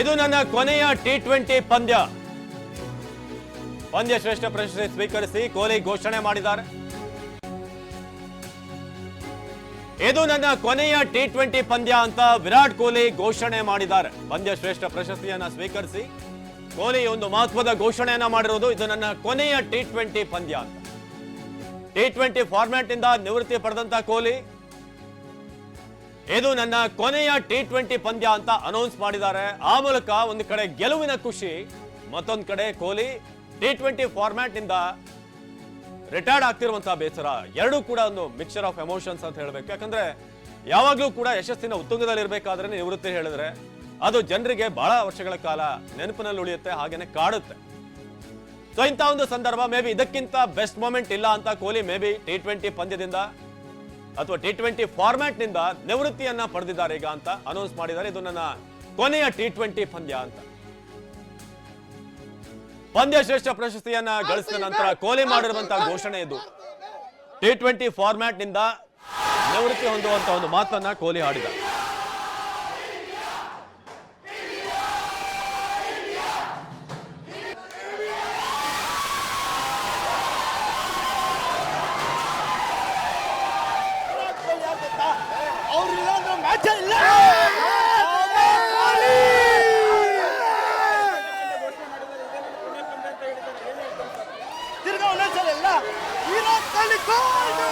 ಇದು ನನ್ನ ಕೊನೆಯ ಟಿ ಟ್ವೆಂಟಿ ಪಂದ್ಯ. ಪಂದ್ಯ ಶ್ರೇಷ್ಠ ಪ್ರಶಸ್ತಿ ಸ್ವೀಕರಿಸಿ ಕೊಹ್ಲಿ ಘೋಷಣೆ ಮಾಡಿದ್ದಾರೆ. ಇದು ನನ್ನ ಕೊನೆಯ ಟಿ ಟ್ವೆಂಟಿ ಪಂದ್ಯ ಅಂತ ವಿರಾಟ್ ಕೊಹ್ಲಿ ಘೋಷಣೆ ಮಾಡಿದ್ದಾರೆ. ಪಂದ್ಯ ಶ್ರೇಷ್ಠ ಪ್ರಶಸ್ತಿಯನ್ನ ಸ್ವೀಕರಿಸಿ ಕೊಹ್ಲಿ ಒಂದು ಮಹತ್ವದ ಘೋಷಣೆಯನ್ನ ಮಾಡಿರೋದು ಇದು ನನ್ನ ಕೊನೆಯ ಟಿ ಟ್ವೆಂಟಿ ಪಂದ್ಯ ಅಂತ. ಟಿ ಟ್ವೆಂಟಿ ಫಾರ್ಮ್ಯಾಟ್ ಇಂದ ನಿವೃತ್ತಿ ಪಡೆದಂತ ಕೊಹ್ಲಿ ಇದು ನನ್ನ ಕೊನೆಯ ಟಿ ಟ್ವೆಂಟಿ ಪಂದ್ಯ ಅಂತ ಅನೌನ್ಸ್ ಮಾಡಿದ್ದಾರೆ. ಆ ಮೂಲಕ ಒಂದು ಕಡೆ ಗೆಲುವಿನ ಖುಷಿ, ಮತ್ತೊಂದು ಕಡೆ ಕೊಹ್ಲಿ ಟಿ ಟ್ವೆಂಟಿ ಫಾರ್ಮ್ಯಾಟ್ ಇಂದ ರಿಟೈರ್ಡ್ ಆಗ್ತಿರುವಂತಹ ಬೇಸರ. ಎರಡೂ ಕೂಡ ಒಂದು ಮಿಕ್ಸರ್ ಆಫ್ ಎಮೋಷನ್ಸ್ ಅಂತ ಹೇಳಬೇಕು. ಯಾಕಂದ್ರೆ ಯಾವಾಗಲೂ ಕೂಡ ಯಶಸ್ಸಿನ ಉತ್ತುಂಗದಲ್ಲಿ ಇರಬೇಕಾದ್ರೆ ನಿವೃತ್ತಿ ಹೇಳಿದ್ರೆ ಅದು ಜನರಿಗೆ ಬಹಳ ವರ್ಷಗಳ ಕಾಲ ನೆನಪಿನಲ್ಲಿ ಉಳಿಯುತ್ತೆ, ಹಾಗೇನೆ ಕಾಡುತ್ತೆ. ಸೊ ಇಂಥ ಒಂದು ಸಂದರ್ಭ ಮೇ ಬಿ ಇದಕ್ಕಿಂತ ಬೆಸ್ಟ್ ಮೂಮೆಂಟ್ ಇಲ್ಲ ಅಂತ Kohli maybe T twenty ಪಂದ್ಯದಿಂದ ಅಥವಾ ಟಿ ಟ್ವೆಂಟಿ ಫಾರ್ಮ್ಯಾಟ್ನಿಂದ ನಿವೃತ್ತಿಯನ್ನ ಪಡೆದಿದ್ದಾರೆ ಈಗ ಅಂತ ಅನೌನ್ಸ್ ಮಾಡಿದ್ದಾರೆ. ಇದು ನನ್ನ ಕೊನೆಯ ಟಿ ಟ್ವೆಂಟಿ ಪಂದ್ಯ ಅಂತ. ಪಂದ್ಯ ಶ್ರೇಷ್ಠ ಪ್ರಶಸ್ತಿಯನ್ನ ಗಳಿಸಿದ ನಂತರ ಕೊಹ್ಲಿ ಮಾಡಿರುವಂತಹ ಘೋಷಣೆ ಇದು. ಟಿ ಟ್ವೆಂಟಿ ಫಾರ್ಮ್ಯಾಟ್ನಿಂದ ನಿವೃತ್ತಿ ಹೊಂದುವಂತ ಒಂದು ಮಾತನ್ನ ಕೊಹ್ಲಿ ಆಡಿದ ಅವ್ರಿಲ್ಲ ಅಂದ್ರೆ ಮ್ಯಾಚ್ ಇಲ್ಲ ತಿರ್ಗಾ ಒಂದೊಂದ್ಸಲ ಇಲ್ಲ ವಿರಾಟ್ ಕೊಹ್ಲಿ ಗೋಲ್ಡ್